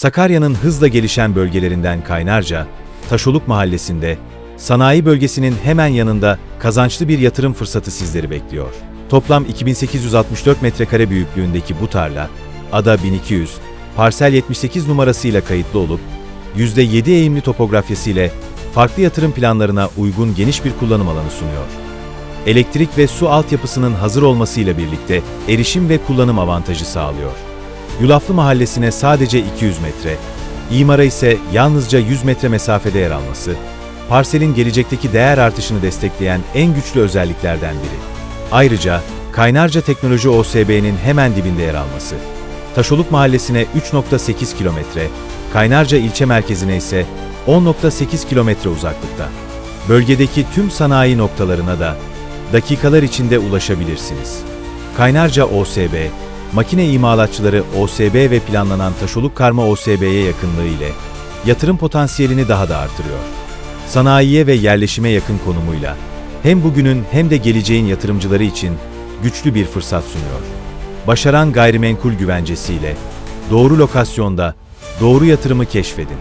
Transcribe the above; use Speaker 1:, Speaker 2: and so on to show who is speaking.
Speaker 1: Sakarya'nın hızla gelişen bölgelerinden Kaynarca, Taşoluk Mahallesi'nde, sanayi bölgesinin hemen yanında kazançlı bir yatırım fırsatı sizleri bekliyor. Toplam 2864 metrekare büyüklüğündeki bu tarla, ada 1200, parsel 78 numarasıyla kayıtlı olup, %7 eğimli topografyasıyla farklı yatırım planlarına uygun geniş bir kullanım alanı sunuyor. Elektrik ve su altyapısının hazır olmasıyla birlikte erişim ve kullanım avantajı sağlıyor. Yulaflı Mahallesi'ne sadece 200 metre, imara ise yalnızca 100 metre mesafede yer alması, parselin gelecekteki değer artışını destekleyen en güçlü özelliklerden biri. Ayrıca Kaynarca Teknoloji OSB'nin hemen dibinde yer alması. Taşoluk Mahallesi'ne 3.8 kilometre, Kaynarca ilçe merkezine ise 10.8 kilometre uzaklıkta. Bölgedeki tüm sanayi noktalarına da dakikalar içinde ulaşabilirsiniz. Kaynarca OSB, makine imalatçıları OSB ve planlanan Taşoluk Karma OSB'ye yakınlığı ile yatırım potansiyelini daha da artırıyor. Sanayiye ve yerleşime yakın konumuyla hem bugünün hem de geleceğin yatırımcıları için güçlü bir fırsat sunuyor. Başaran gayrimenkul güvencesiyle doğru lokasyonda doğru yatırımı keşfedin.